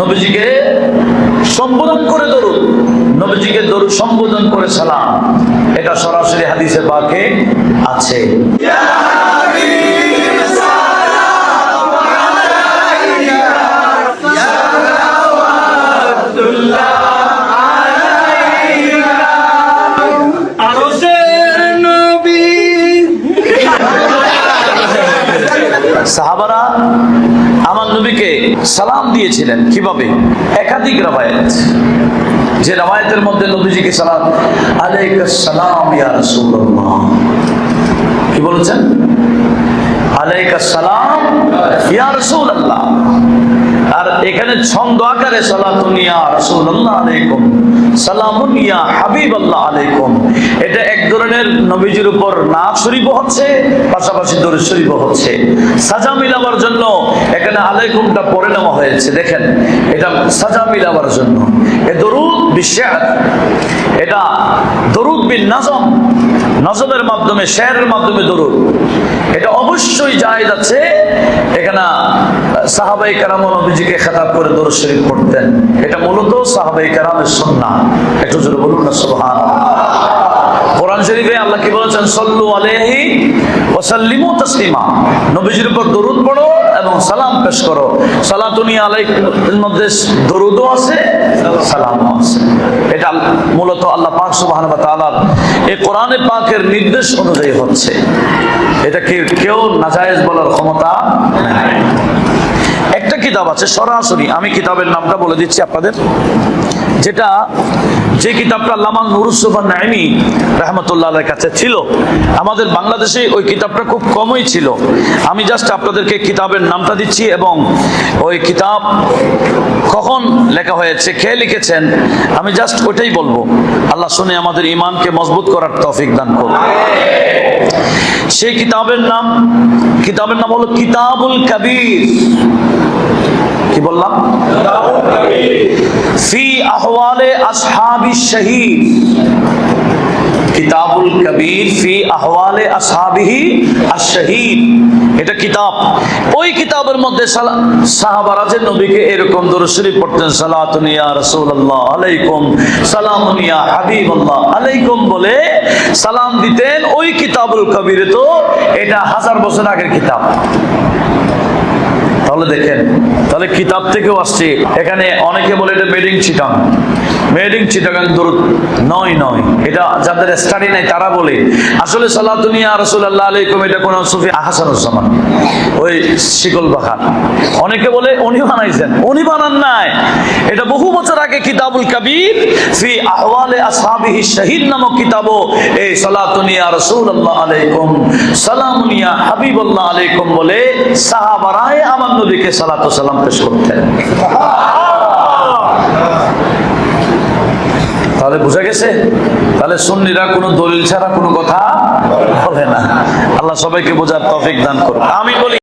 নবীজিকে সম্বোধন করে দরুদ। নবীজিকে দরুদ সম্বোধন করে সালাম। এটা সরাসরি হাদিসে পাকে আছে। সাহাবারা আমার নবীকে সালাম দিয়েছিলেন। কীভাবে? একাধিক রাবায়াত যে রবায়তের মধ্যে নবীজিকে সালাম আলেক সালাম কি বলেছেন? আলেক সালাম ইয়া আর এখানে ছন্দ আকারে আলাইকুম এটা এক ধরনের নবীজির উপর নাচ হচ্ছে, পাশাপাশি হচ্ছে। সাজা মিলাবার জন্য এখানে আলাইকুমটা নেওয়া হয়েছে, দেখেন, এটা সাজা মিলাবার জন্য। এ দরুদ বিশ্বাস এটা দরুদ বিন নাজম, নজমের মাধ্যমে, শেয়ারের মাধ্যমে দরুদ। এটা অবশ্যই জায়েজ আছে এখানে সাহাবাই কারাম নবীজিকে খেতাব করে দরুদ শরীফ পড়তেন। এটা মূলত সাহাবাই কারামের সন্না একটু জোরে বলুন না সুবহান কোরআন শরীফে আল্লাহ কি বলেছেন? সল্লু আলাইহি ওয়া সাল্লিমু তাসলিমা। নবীজির উপর দরুদ পড়ো এবং সালাম পেশ করো। এটা মূলত আল্লাহ এই কোরআনে পাকের নির্দেশ অনুযায়ী হচ্ছে। এটা কি কেউ নাজায়েজ বলার ক্ষমতা একটা কিতাব আছে, সরাসরি আমি কিতাবের নামটা বলে দিচ্ছি আপনাদের। যেটা যে কিতাবটা লামান নুরুসুফান নাইমি রহমতুল্লাহের কাছে ছিল, আমাদের বাংলাদেশে ওই কিতাবটা খুব কমই ছিল। আমি জাস্ট আপনাদেরকে কিতাবের নামটা দিচ্ছি এবং ওই কিতাব কখন লেখা হয়েছে, কে লিখেছেন, আমি জাস্ট ওটাই বলব। আল্লাহ শুনে আমাদের ইমানকে মজবুত করার তৌফিক দান করুন। সেই কিতাবের নাম কিতাবের নাম হলো কিতাবুল কবির। কি বললাম? আহওয়ালে আসহাবি শহীদ। কিতাবুল কবির ফি আহওয়ালে আসহাবিহি আশ-শহীদ। এটা কিতাব। ওই কিতাবের মধ্যে সাহাবারা নবীকে এরকম দরুদ শরীফ পড়তেন, সালাতুন ইয়া রাসূলুল্লাহ, আলাইকুম সালামুন ইয়া হাবিবাল্লাহ, আলাইকুম বলে সালাম দিতেন ওই কিতাবুল কবিরে তো। এটা হাজার বছর আগের কিতাব। দেখেন। তাহলে কিতাব থেকেও আসছে। এখানে অনেকে বলে এটা বেডিং চিটাং মেডিং চিটাগাং দূর নয় নয়। এটা যাদের স্টাডি নাই, তারা বলে, আসলে সালাতুনিয়া রসুল্লাহ আলাইকুম, এটা কোন সুফি আহসানুজ্জামান। ওই শিকল বাখান অনেকে বলে, উনি বানাইছেন। উনি বানান নাই। এটা বহু বছর আগে কিতাবুল কবির ফি আহওয়ালে আসহাবিহি শহীদ নামক কিতাবও এই সালাতুনিয়া রসুল্লাহ আলাইকুম সালামুনিয়া হাবিবুল্লাহ আলাইকুম বলে সাহাবারায় আমার নবীকে সালাতু সালাম পেশ করতেন। তাহলে বুঝা গেছে? তাহলে সুন্নিরা কোনো দলিল ছাড়া কোনো কথা বলে না। আল্লাহ সবাইকে বোঝার তফিক দান করুন আমি বলি